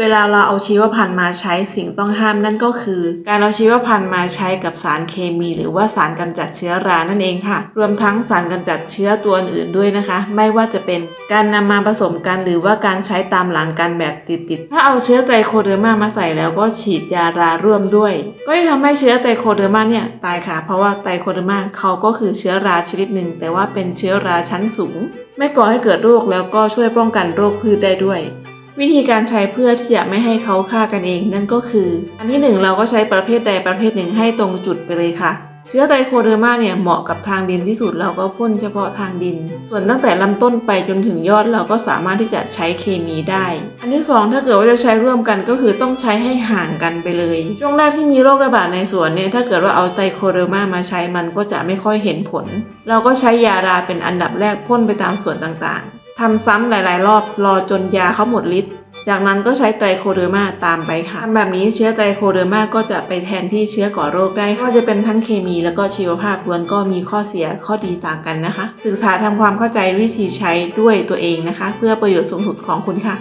เวลาเราเอาชีวพันธุ์มาใช้สิ่งต้องห้ามนั่นก็คือ การเอาชีวพันธุ์มาใช้กับสารเคมี หรือว่าสารกำจัดเชื้อรานั่นเองค่ะ รวมทั้งสารกำจัดเชื้อตัวอื่นด้วยนะคะ ไม่ว่าจะเป็นการนำมาผสมกันหรือว่าการใช้ตามหลังกันแบบติดๆถ้าเอาเชื้อไตรโคเดอร์มามาใส่แล้วก็ฉีดยาราร่วมด้วย ก็จะทำให้เชื้อไตรโคเดอร์มาเนี่ยตายค่ะ เพราะว่าไตรโคเดอร์มาเขาก็คือเชื้อราชนิดหนึ่งแต่ว่าเป็นเชื้อราชั้นสูง ไม่ก่อให้เกิดโรคแล้วก็ช่วยป้องกันโรคพืชได้ด้วย วิธีการใช้เพื่อที่จะไม่ให้เขาฆ่ากันเองนั่นก็คือ อันที่หนึ่งเราก็ใช้ประเภทใดประเภทหนึ่งให้ตรงจุดไปเลยค่ะ เชื้อไตรโคเดอร์มาเนี่ยเหมาะกับทางดินที่สุดเราก็พ่นเฉพาะทางดิน ส่วนตั้งแต่ลำต้นไปจนถึงยอดเราก็สามารถที่จะใช้เคมีได้ อันที่สองถ้าเกิดว่าจะใช้ร่วมกันก็คือต้องใช้ให้ห่างกันไปเลย ช่วงแรกที่มีโรคระบาดในสวนเนี่ยถ้าเกิดว่าเอาไตรโคเดอร์มามาใช้มันก็จะไม่ค่อยเห็นผล เราก็ใช้ยาราเป็นอันดับแรกพ่นไปตามส่วนต่างๆ ทำซ้ำหลาย ๆ รอบรอจนยาเขาหมดฤทธิ์จากนั้นก็ใช้ไตรโคเดอร์มาตามไปค่ะทำแบบนี้เชื้อไตรโคเดอร์มาก็จะไปแทนที่เชื้อก่อโรคได้ก็จะเป็นทั้งเคมีแล้วก็ชีวภาพล้วนก็มีข้อเสียข้อดีต่างกันนะคะ ศึกษาทำความเข้าใจวิธีใช้ด้วยตัวเองนะคะ เพื่อประโยชน์สูงสุดของคุณค่ะ